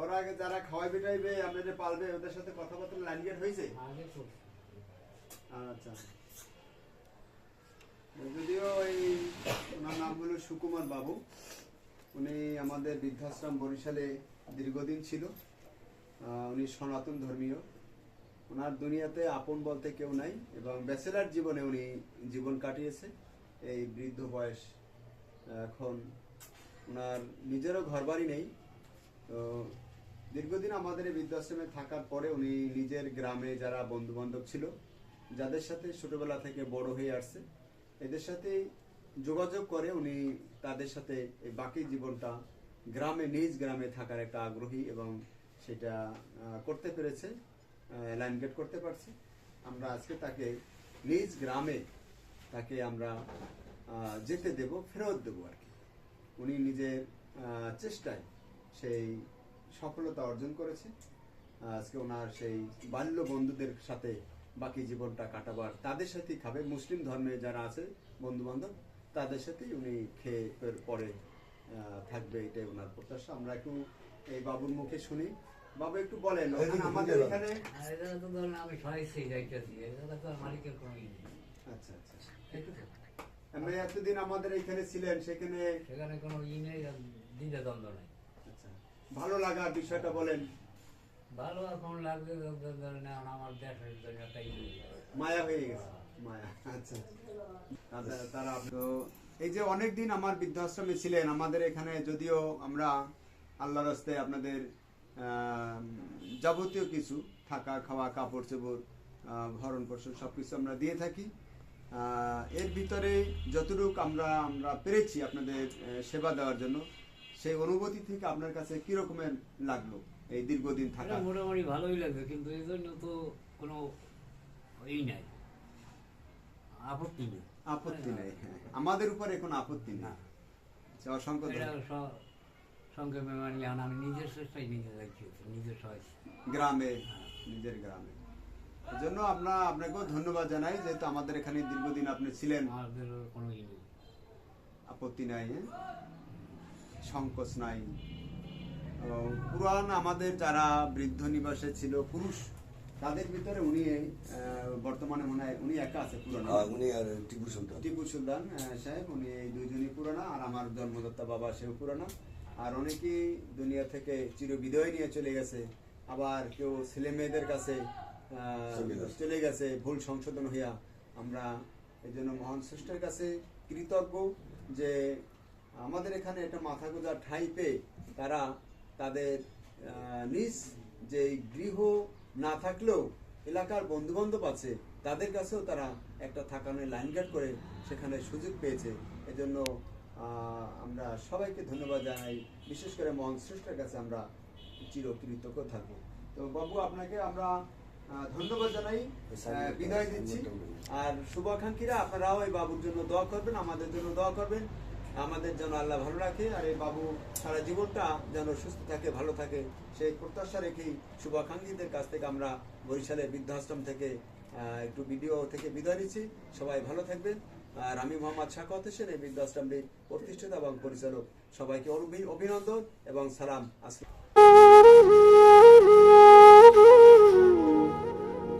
ওরা আগে যারা খাওয়াই বেটাইবে আপনাদের পালবে ওদের সাথে কথাবার্তা লাইন গেট হয়েছে আচ্ছা। যদিও এই ওনার নাম হলো সুকুমার বাবু উনি আমাদের বৃদ্ধাশ্রম বরিশালে দীর্ঘদিন ছিল। উনি সনাতন ধর্মীয়। ওনার দুনিয়াতে আপন বলতে কেউ নাই এবং ব্যাচেলার জীবনে উনি জীবন কাটিয়েছে। এই বৃদ্ধ বয়স এখন ওনার নিজেরও ঘরবাড়ি নেই। তো দীর্ঘদিন আমাদের এই বৃদ্ধাশ্রমে থাকার পরে উনি নিজের গ্রামে যারা বন্ধু বান্ধব ছিল, যাদের সাথে ছোটবেলা থেকে বড় হয়ে আসছে, এদের সাথে যোগাযোগ করে উনি তাদের সাথে বাকি জীবনটা গ্রামে, নিজ গ্রামে থাকার একটা আগ্রহী এবং সেটা করতে পেরেছে লাইন গেট করতে পারছে। আমরা আজকে তাকে নিজ গ্রামে তাকে আমরা যেতে দেব, ফেরত দেব আর কি। উনি নিজের চেষ্টায় সেই সফলতা অর্জন করেছে। আজকে ওনার সেই বাল্য বন্ধুদের সাথে বাকি জীবনটা কাটাবার তাদের সাথেই খাবে। মুসলিম ধর্মে যারা আছে বন্ধু বান্ধব তাদের সাথেই উনি খেয়ে পরে থাকবে এটাই ওনার প্রত্যাশা। আমরা একটু এই বাবুর মুখে শুনি। বাবু একটু বলেন আমাদের এখানে আর এটা তো ধরুন আমি সরাইছি যাইতেছি এটা তো মালিকের কোনো আচ্ছা আচ্ছা। এতদিন আমাদের এখানে ছিলেন সেখানে সেখানে কোনো ই নেই দ্বিধা দ্বন্দ্ব নেই। ভালো লাগার বিষয়টা বলেন। ভালো এখন এখন আমার দেশের জন্য। মায়া হয়ে গেছে। মায়া আচ্ছা। আচ্ছা তারা তো এই যে অনেক দিন আমার বৃদ্ধাশ্রমে ছিলেন আমাদের এখানে যদিও আমরা আল্লাহর রাস্তায় আপনাদের যাবতীয় কিছু থাকা খাওয়া কাপড় চোপড় ভরণ পোষণ সব কিছু আমরা দিয়ে থাকি। এর ভিতরে যতটুকু আমরা আমরা পেরেছি আপনাদের সেবা দেওয়ার জন্য সেই অনুভূতি থেকে আপনার কাছে কি রকমের লাগল? এই দীর্ঘদিন থাকা মোটামুটি ভালোই লাগবে কিন্তু এই জন্য তো কোনো ই নাই। আপত্তি নেই। আপত্তি নেই হ্যাঁ। আমাদের উপরে কোনো আপত্তি না। আচ্ছা, অসংখ্য সংক্ষেপে মানে আমি নিজের চেষ্টাই নিজে যাচ্ছি নিজের সহায় গ্রামে নিজের গ্রামে। এজন্য আমরা আপনাকেও ধন্যবাদ জানাই যেহেতু আমাদের এখানে দীর্ঘদিন আপনি ছিলেন। আমাদের কোনো আপত্তি নাই হ্যাঁ? সংকোচ নাই। ও, পুরান আমাদের যারা বৃদ্ধ নিবাসে ছিল পুরুষ তাদের ভিতরে উনি বর্তমানে মনে হয় উনি একা আছে পুরানো হ্যাঁ, উনি আর টিপু সুলতান। টিপু সুলতান সাহেব উনি এই দুইজনই পুরানা আর আমার জন্মদত্তা বাবা সেও পুরানা আর অনেকেই দুনিয়া থেকে চিরবিদয় নিয়ে চলে গেছে। আবার কেউ ছেলে মেয়েদের কাছে চলে গেছে। ভুল সংশোধন হইয়া। আমরা এই জন্য মহান শ্রেষ্ঠের কাছে কৃতজ্ঞ যে আমাদের এখানে একটা মাথা গোজার ঠাঁই পেয়ে তারা তাদের নিজ যে গৃহ না থাকলেও এলাকার বন্ধু বান্ধব আছে তাদের কাছেও তারা একটা থাকানোর লাইন গার্ড করে সেখানে সুযোগ পেয়েছে। এজন্য আমরা সবাইকে ধন্যবাদ জানাই। বিশেষ করে মহান স্রষ্টার কাছে আমরা চিরকৃতজ্ঞ থাকব। তো বাবু আপনাকে আমরা ধন্যবাদ জানাই বিদায় দিচ্ছি। আর শুভাকাঙ্ক্ষীরা আপনারাও এই বাবুর জন্য দোয়া করবেন আমাদের জন্য দোয়া করবেন। আমাদের যেন আল্লাহ ভালো রাখে আর এই বাবু সারা জীবনটা যেন সুস্থ থাকে, ভালো থাকে। সেই প্রত্যাশা রেখেই শুভাকাঙ্ক্ষীদের কাছ থেকে আমরা বরিশালের বৃদ্ধাশ্রম থেকে একটু ভিডিও থেকে বিদায় নিচ্ছি। সবাই ভালো থাকবেন। আর আমি মোহাম্মদ শাকত হোসেন, এই বৃদ্ধাশ্রমটির প্রতিষ্ঠাতা এবং পরিচালক। সবাইকে অভিনন্দন এবং সালাম। আসসালাম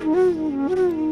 Mm-hmm.